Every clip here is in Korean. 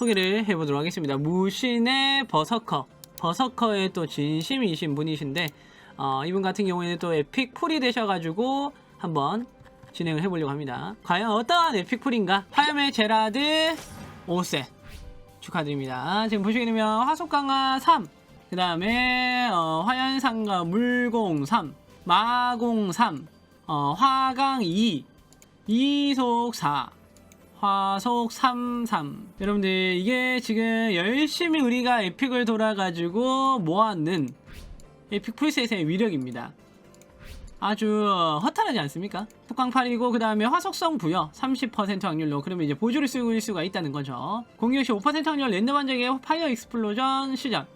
소개를 해보도록 하겠습니다. 무신의 버서커. 버서커의 또 진심이신 분이신데, 어, 이분 같은 경우에는 또 에픽 풀이 되셔가지고 한번 진행을 해보려고 합니다. 과연 어떠한 에픽 풀인가? 화염의 제라드 5세. 축하드립니다. 지금 보시게 되면 화속강화 3, 그 다음에 어, 화연상가 물공 3, 마공 3, 어, 화강 2, 이속 4, 화속 3, 3. 여러분들 이게 지금 열심히 우리가 에픽을 돌아가지고 모았는 에픽 풀셋의 위력입니다. 아주 허탈하지 않습니까? 폭광팔이고 그 다음에 화속성 부여 30% 확률로 그러면 이제 보조를 쓰고 있을 수가 있다는 거죠. 공격 시 5% 확률 랜덤 반짝의 파이어 익스플로전 시작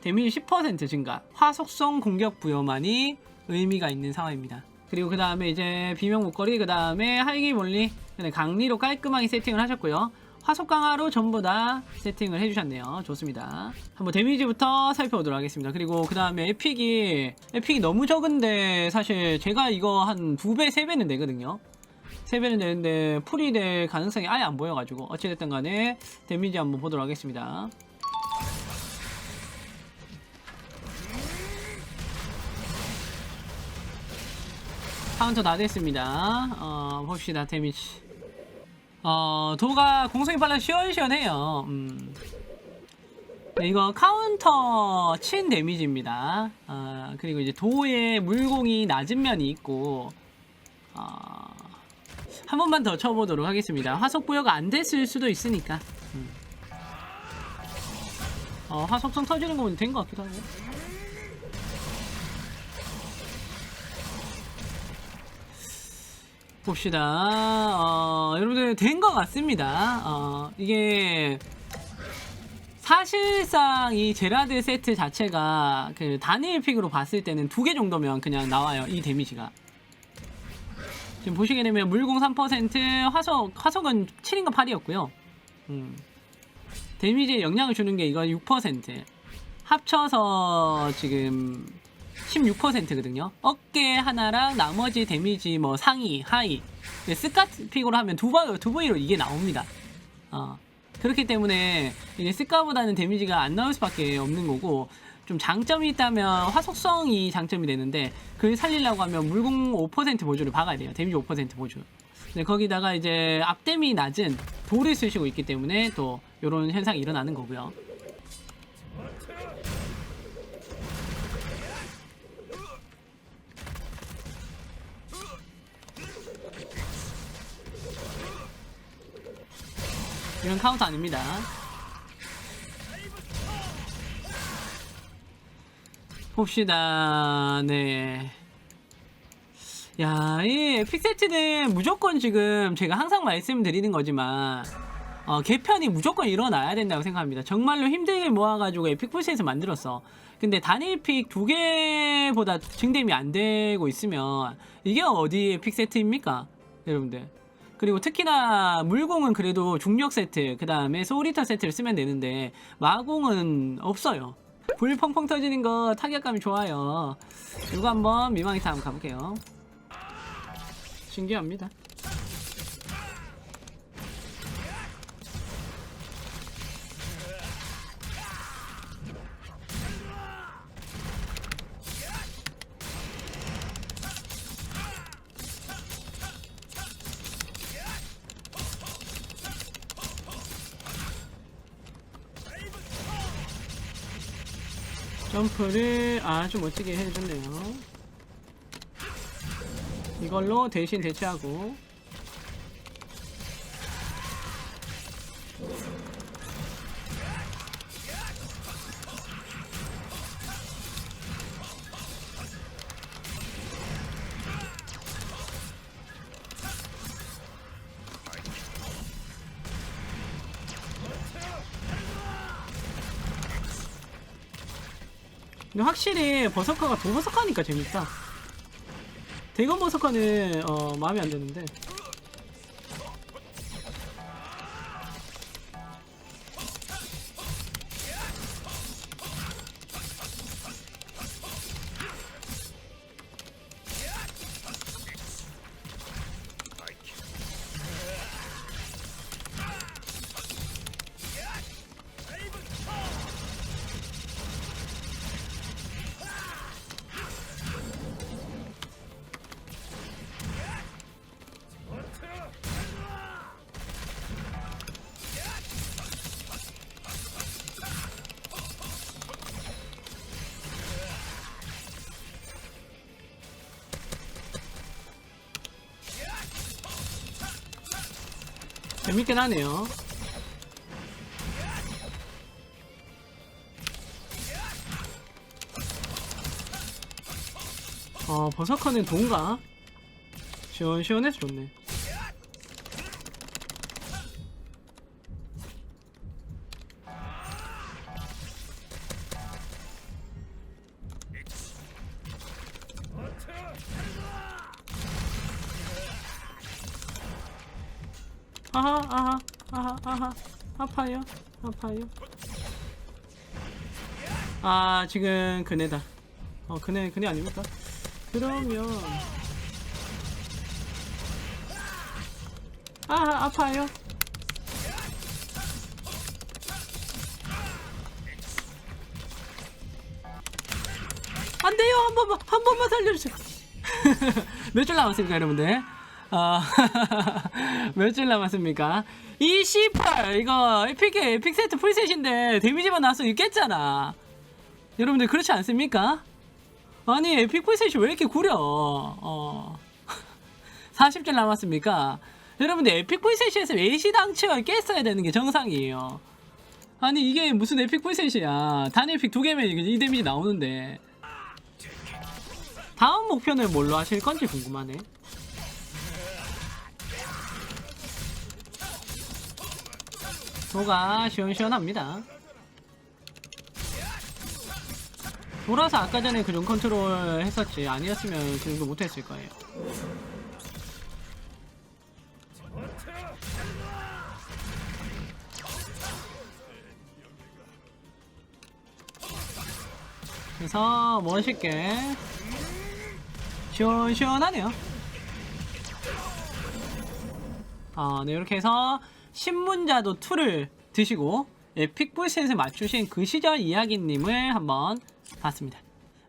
데미지 10% 증가 화속성 공격 부여만이 의미가 있는 상황입니다. 그리고 그 다음에 이제 비명 목걸이 그 다음에 활기 몰리 네, 강리로 깔끔하게 세팅을 하셨고요. 화속 강화로 전부 다 세팅을 해주셨네요. 좋습니다. 한번 데미지부터 살펴보도록 하겠습니다. 그리고 그 다음에 에픽이 에픽이 너무 적은데 사실 제가 이거 한 두 배, 세 배는 되거든요. 세 배는 되는데 풀이 될 가능성이 아예 안 보여가지고 어찌됐든 간에 데미지 한번 보도록 하겠습니다. 카운터 다 됐습니다. 어, 봅시다 데미지. 어, 도가 공성이 빨라 시원시원해요. 음. 네, 이거 카운터 친 데미지입니다. 어, 그리고 이제 도의 물공이 낮은 면이 있고, 어, 한 번만 더 쳐보도록 하겠습니다. 화속 부여가 안 됐을 수도 있으니까. 음. 어, 화속성 터지는 거 보니 된것 같기도 하고. 봅시다. 어, 여러분들 된 것 같습니다. 어, 이게 사실상 이 제라드 세트 자체가 그 단일 픽으로 봤을 때는 두 개 정도면 그냥 나와요. 이 데미지가. 지금 보시게 되면 물공 3% 화석 화석은 7인가 8이었고요. 음. 데미지에 영향을 주는 게 이거 6% 합쳐서 지금 16%거든요. 어깨 하나랑 나머지 데미지 뭐 상위, 하위. 스카 픽으로 하면 두, 번, 두 번으로 이게 나옵니다. 어. 그렇기 때문에 이게 스카보다는 데미지가 안 나올 수밖에 없는 거고 좀 장점이 있다면 화속성이 장점이 되는데 그걸 살리려고 하면 물공 5% 보조를 박아야 돼요. 데미지 5% 보조. 네, 거기다가 이제 앞댐이 낮은 돌을 쓰시고 있기 때문에 또 이런 현상이 일어나는 거고요. 이건 카운터 아닙니다. 봅시다. 네. 야, 이 에픽 세트는 무조건 지금 제가 항상 말씀드리는 거지만 어, 개편이 무조건 일어나야 된다고 생각합니다. 정말로 힘들게 모아가지고 에픽 풀셋을 만들었어. 근데 단일 픽 두 개보다 증dem이 안 되고 있으면 이게 어디 에픽 세트입니까? 여러분들. 그리고 특히나 물공은 그래도 중력 세트, 그 다음에 소울리터 세트를 쓰면 되는데 마공은 없어요. 불 펑펑 터지는 거 타격감이 좋아요. 이거 한번 미망이타 한번 가볼게요. 신기합니다. 점프를 아주 멋지게 해줬네요. 이걸로 대신 대체하고 근데 확실히 버서커가 도버서커니까 재밌다. 대건 버서커는 어, 마음에 안 드는데. 재밌긴 하네요. 어, 버서커는 돈가? 시원시원해서 좋네. 아하, 아하, 아하, 아하, 아파요, 아파요. 아, 지금 그네다. 어, 그네, 그네 아닙니까? 그러면. 아, 아파요. 안 돼요. 한 번만, 한 번만 살려주세요. 몇 줄 남았습니까, 여러분들? 어, 몇줄 남았습니까? 28! 이거 에픽의 에픽 세트 풀셋인데 데미지만 나와서 있겠잖아. 여러분들 그렇지 않습니까? 아니, 에픽 풀셋이 왜 이렇게 구려? 어. 40줄 남았습니까? 여러분들 에픽 풀셋에서 외시당치가 깼어야 되는 게 정상이에요. 아니, 이게 무슨 에픽 풀셋이야. 단 에픽 두 개면 이 데미지 나오는데. 다음 목표는 뭘로 하실 건지 궁금하네. 소가 시원시원합니다. 돌아서 아까 전에 그정 컨트롤 했었지. 아니었으면 그 정도 못했을 거예요. 그래서 멋있게 시원시원하네요. 아, 네, 이렇게 해서 신문자도 2를 드시고 에픽 불셋을 맞추신 그 시절 이야기님을 한번 봤습니다.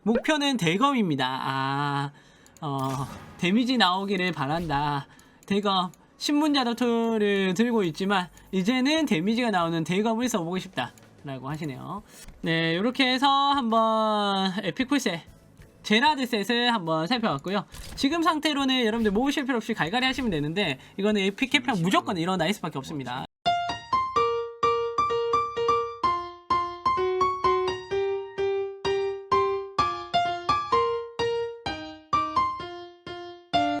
목표는 대검입니다. 아, 어, 데미지 나오기를 바란다. 대검. 신문자도 2를 들고 있지만 이제는 데미지가 나오는 대검을 써보고 싶다. 라고 하시네요. 네, 이렇게 해서 한번 에픽 풀셋 제라드 셋을 한번 살펴봤고요. 지금 상태로는 여러분들 모으실 필요 없이 갈갈이 하시면 되는데 이거는 에픽 캐평 무조건 일어나 있을 수밖에 없습니다.